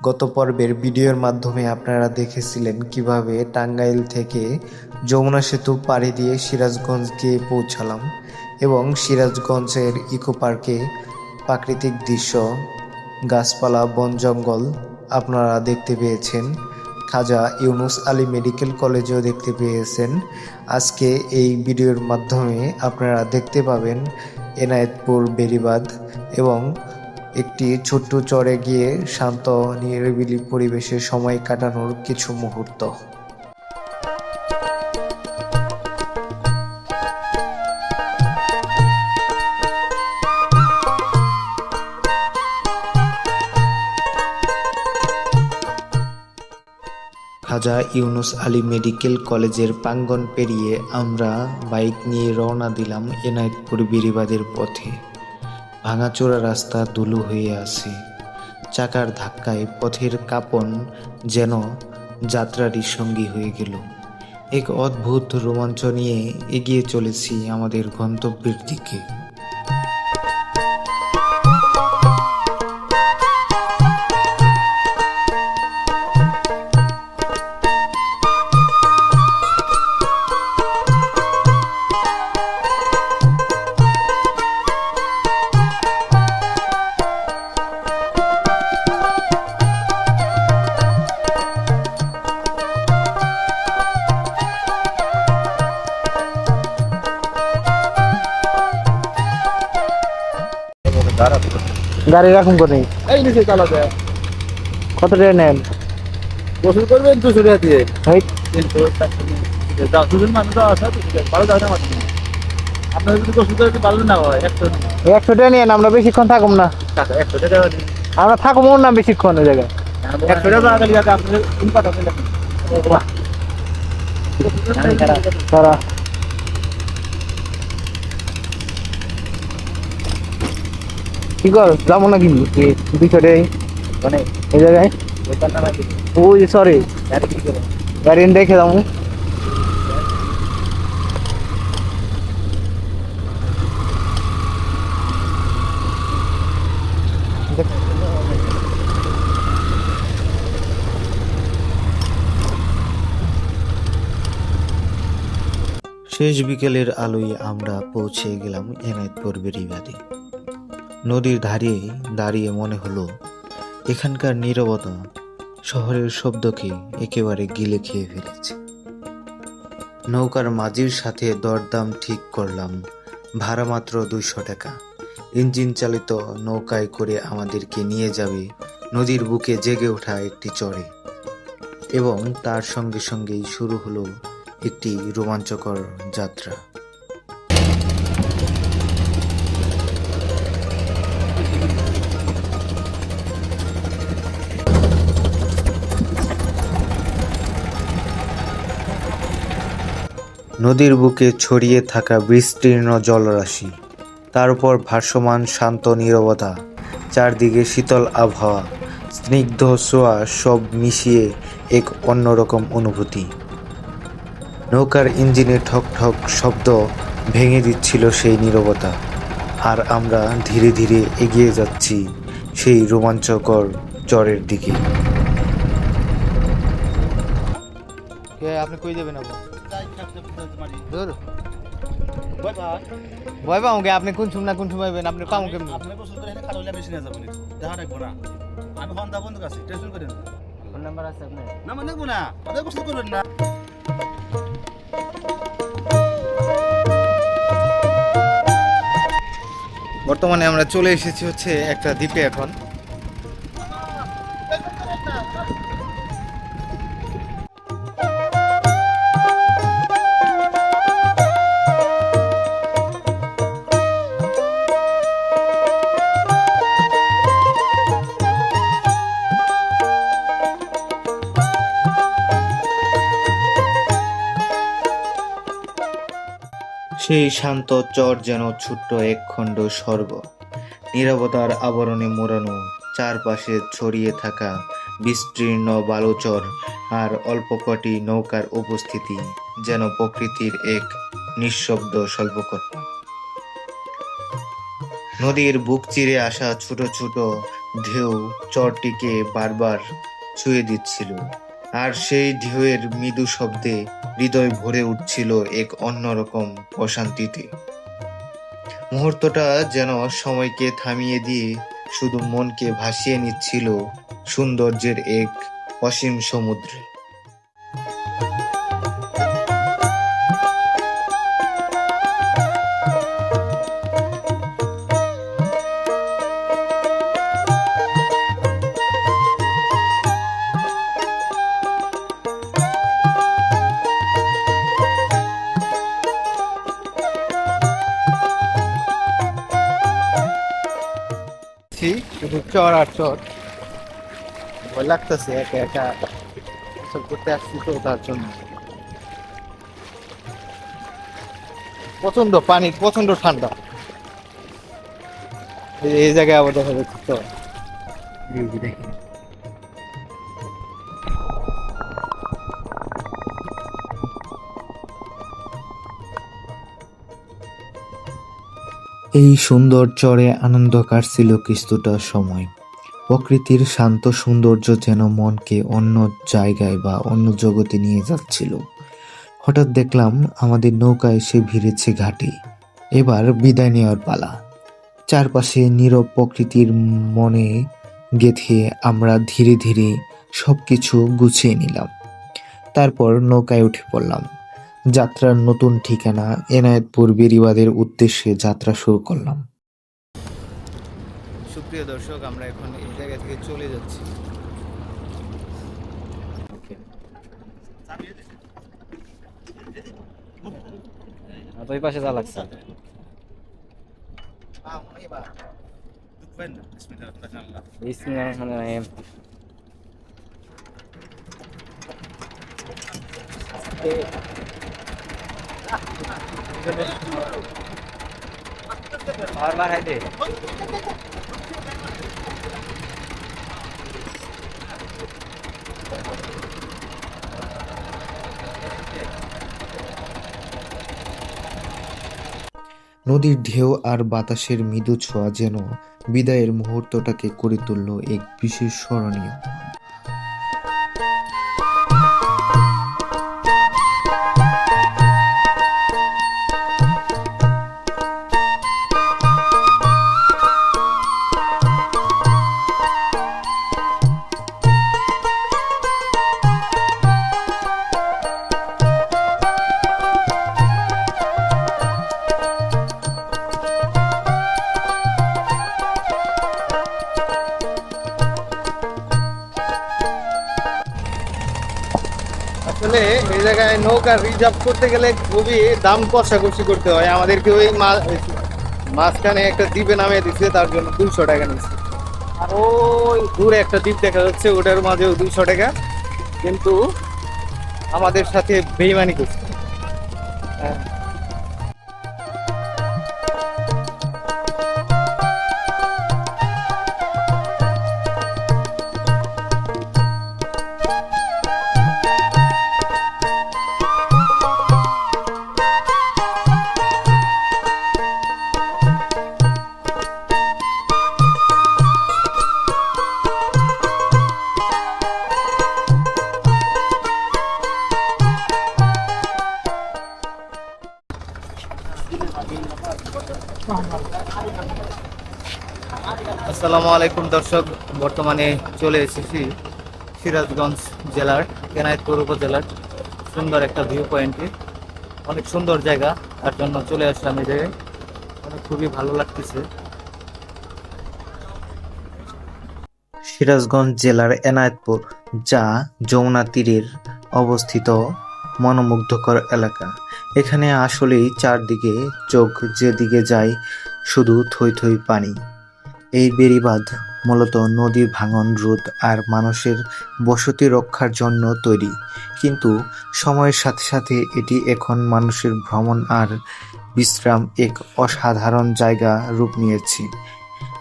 গত পর্বের ভিডিওর মাধ্যমে আপনারা দেখেছিলেন কীভাবে টাঙ্গাইল থেকে যমুনা সেতু পাড়ি দিয়ে সিরাজগঞ্জ গিয়ে পৌঁছালাম এবং সিরাজগঞ্জের ইকো পার্কে প্রাকৃতিক দৃশ্য, গাছপালা, বন জঙ্গল আপনারা দেখতে পেয়েছেন। খাজা ইউনুস আলী মেডিকেল কলেজেও দেখতে পেয়েছেন। আজকে এই ভিডিওর মাধ্যমে আপনারা দেখতে পাবেন এনায়েতপুর বেরিবাদ এবং একটি ছোট্ট চরে গিয়ে শান্ত, নিরিবিলি পরিবেশে সময় কাটানোর কিছু মুহূর্ত। খাজা ইউনুস আলী মেডিকেল কলেজের প্রাঙ্গণ পেরিয়ে আমরা বাইক নিয়ে রওনা দিলাম এনায়েতপুর বেরিবাদের পথে। ভাঙাচোরা রাস্তা দুলু হয়ে আছে চাকার ধাক্কায় পথের কাপন যেন যাত্রারই সঙ্গী হয়ে গেল। এক অদ্ভুত রোমাঞ্চ নিয়ে এগিয়ে চলেছি আমাদের গন্তব্যের দিকে। গাড়ি রাখুন করে এই নিচে চালাবে কত টাকা নেন? গোসল করবেন দুশো টাকা দিয়ে। এই। তিনশো চারশো দিয়ে। যা দুজন মানুষ আছে ভালো যাবে মাত্র আপনার যদি গোসল করে ভালো না হয় একশো একশো টাকা নিয়েন আমরা বেশিক্ষণ থাকুম না। টাকা একশো টাকা আমরা থাকুম না বেশিক্ষণ ওই জায়গায়। একশো টাকা আপনার কোন তারা কি কর? যাব নাকি? টাকাই মানে জায়গায়? ওই সরি গাড়ি যাব শেষ বিকেলের আলোয় আমরা পৌঁছে গেলাম এনায়েতপুর বেরিবাদে নদীর ধারে দাঁড়িয়ে মনে হলো, এখানকার নীরবতা শহরের শব্দকে একেবারে গিলে খেয়ে ফেলেছে। নৌকার মাঝির সাথে দরদাম ঠিক করলাম, ভাড়া মাত্র দুইশো টাকা। ইঞ্জিন চালিত নৌকায় করে আমাদেরকে নিয়ে যাবে নদীর বুকে জেগে ওঠা একটি চরে। এবং তার সঙ্গে সঙ্গেই শুরু হলো একটি রোমাঞ্চকর যাত্রা। নদীর বুকে ছড়িয়ে থাকা বিস্তীর্ণ জলরাশি। তার উপর ভাসমান শান্ত নীরবতা, চারদিকে শীতল আবহাওয়া, স্নিগ্ধ ছোঁয়া সব মিশিয়ে এক অন্যরকম অনুভূতি। নৌকার ইঞ্জিনে ঠক ঠক শব্দ ভেঙে দিচ্ছিল সেই নীরবতা। আর আমরা ধীরে ধীরে এগিয়ে যাচ্ছি সেই রোমাঞ্চকর চরের দিকে। আপনি কই দেবেন আবার ধর ভয় পাও? গে আপনি কোন সময় না কোন সময় হইবেন আপনি পাও কেমনি? নিয়ে যাবেন দেখা রাখব না। আমি ফোন দা বন্ধু কাছে টেনশন করেন। ফোন নাম্বার আছে আপনার? না মানে করবেন না। বর্তমানে আমরা চলে এসেছি হচ্ছে একটা দ্বীপে এখন। সেই শান্ত চর যেন ছোট্ট এক খণ্ড স্বর্গ। নীরবতার আবরণে মোড়ানো, চারপাশে ছড়িয়ে থাকা বিস্তীর্ণ বালুচর আর অল্প কটি নৌকার উপস্থিতি যেন প্রকৃতির এক নিঃশব্দ স্বল্পকথা নদীর বুক চিরে আসা ছোট ছোট ঢেউ চরটিকে বারবার ছুঁয়ে দিচ্ছিল। আর সেই ঢেউয়ের মৃদু শব্দে হৃদয় ভরে উঠছিল এক অন্যরকম অশান্তিতে। মুহূর্তটা যেন সময়কে থামিয়ে দিয়ে শুধু মনকে ভাসিয়ে নিচ্ছিল সৌন্দর্যের এক অসীম সমুদ্রে। শুধু চর আর চর। ভয় লাগতেছে একা একা এসব করতে আসছি তো তার জন্য। প্রচণ্ড পানি, প্রচণ্ড ঠান্ডা। এই- এই জায়গায় আবার দেখা যাচ্ছে তো দেখি এই সুন্দর চরে আনন্দ কাটছিল কিছুটা সময়। প্রকৃতির শান্ত সৌন্দর্য যেন মনকে অন্য জায়গায় বা অন্য জগতে নিয়ে যাচ্ছিল। হঠাৎ দেখলাম আমাদের নৌকা এসে ভিড়েছে ঘাটে। এবার বিদায় নেওয়ার পালা। চারপাশে নীরব প্রকৃতির মনে গেঁথে আমরা ধীরে ধীরে সব কিছু গুছিয়ে নিলাম। তারপর নৌকায় উঠে পড়লাম। যাত্রার নতুন ঠিকানা এনায়েতপুর বেরিবাদের উদ্দেশ্যে যাত্রা শুরু করলাম। সুপ্রিয় দর্শক আমরা এখন এই জায়গা থেকে চলে যাচ্ছি। ওই পাশে যা লাগছে। বিসমিল্লাহিররহমানিররহিম বারবার হাইতে নদীর ঢেউ আর বাতাসের মৃদু ছোঁয়া যেন বিদায়ের মুহূর্তটাকে করে তুলল এক বিশেষ স্মরণীয়। আসলে এই জায়গায় নৌকা রিজার্ভ করতে গেলে খুবই দাম কষাকষি করতে হয়। আমাদেরকে ওই মাঝখানে একটা দ্বীপে নামিয়ে দিচ্ছে তার জন্য দুইশো টাকা নিচ্ছে। আর ওই দূরে একটা দ্বীপ দেখা যাচ্ছে, ওটার মাঝেও দুইশো টাকা। কিন্তু আমাদের সাথে বেইমানি করছে। হ্যাঁ। আসসালামু আলাইকুম, দর্শক। বর্তমানে চলে এসেছি সিরাজগঞ্জ জেলার কেনায়তপুর উপজেলার সুন্দর একটা ভিউ পয়েন্টে অনেক সুন্দর জায়গা, তার জন্য চলে আসলাম এই জায়গায়। অনেক খুবই ভালো লাগতেছে। সিরাজগঞ্জ জেলার এনায়েতপুর, যা যমুনা তীরের অবস্থিত মনোমুগ্ধকর এলাকা। এখানে আসলেই চারদিকে চোখ যেদিকে যায়, শুধু থই থই পানি। এই বেড়িবাঁধ মূলত নদী ভাঙন রোধ আর মানুষের বসতি রক্ষার জন্য তৈরি। কিন্তু সময়ের সাথে সাথে এটি এখন মানুষের ভ্রমণ আর বিশ্রাম এক অসাধারণ জায়গা রূপ নিয়েছে।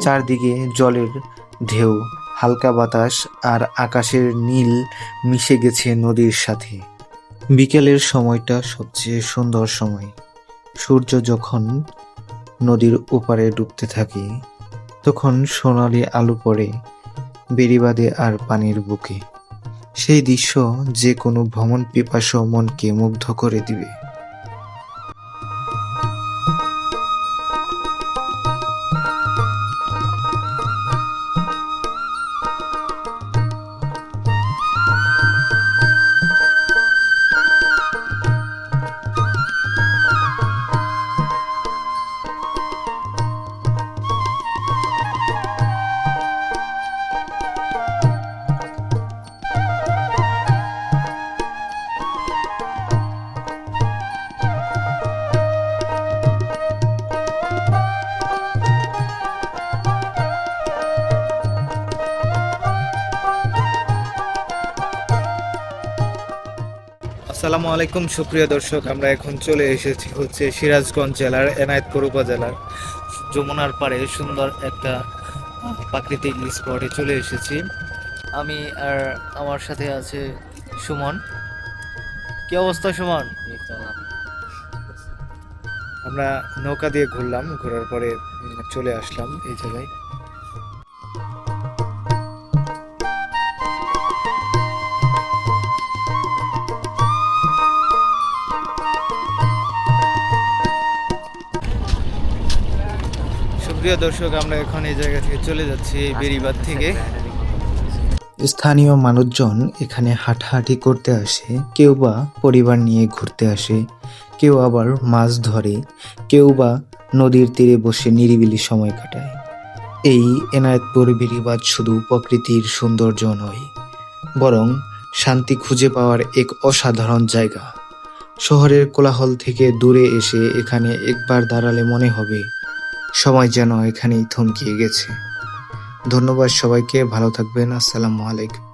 চারদিকে জলের ঢেউ, হালকা বাতাস আর আকাশের নীল মিশে গেছে নদীর সাথে। বিকেলের সময়টা সবচেয়ে সুন্দর সময়। সূর্য যখন নদীর ওপারে ডুবতে থাকে তখন সোনালি আলু পড়ে বেড়িবাদে আর পানির বুকে। সেই দৃশ্য যে কোনো ভ্রমণ পিপাসু মনকে মুগ্ধ করে দিবে। আসসালামু আলাইকুম, সুপ্রিয় দর্শক। আমরা এখন চলে এসেছি হচ্ছে সিরাজগঞ্জ জেলার এনায়েতপুর উপজেলার যমুনার পাড়ে সুন্দর একটা প্রাকৃতিক স্পটে চলে এসেছি। আমি আর আমার সাথে আছে সুমন। কি অবস্থা, সুমন? আমরা নৌকা দিয়ে ঘুরলাম, ঘোরার পরে চলে আসলাম এই জায়গায়। সুপ্রিয় দর্শক, আমরা এখন এই জায়গা থেকে চলে যাচ্ছি এই বেরিবাদ থেকে। স্থানীয় মানুষজন এখানে হাঁটাহাঁটি করতে আসে, কেউ বা পরিবার নিয়ে ঘুরতে আসে, কেউ আবার মাছ ধরে, কেউ বা নদীর তীরে বসে নিরিবিলি সময় কাটায়। এই এনায়েতপুর বেড়িবাঁধ শুধু প্রকৃতির সৌন্দর্য নয়, বরং শান্তি খুঁজে পাওয়ার এক অসাধারণ জায়গা। শহরের কোলাহল থেকে দূরে এসে এখানে একবার দাঁড়ালে মনে হবে সময় যেন এখানেই থমকিয়ে গেছে। ধন্যবাদ সবাইকে ভালো থাকবেন আসসালামু আলাইকুম।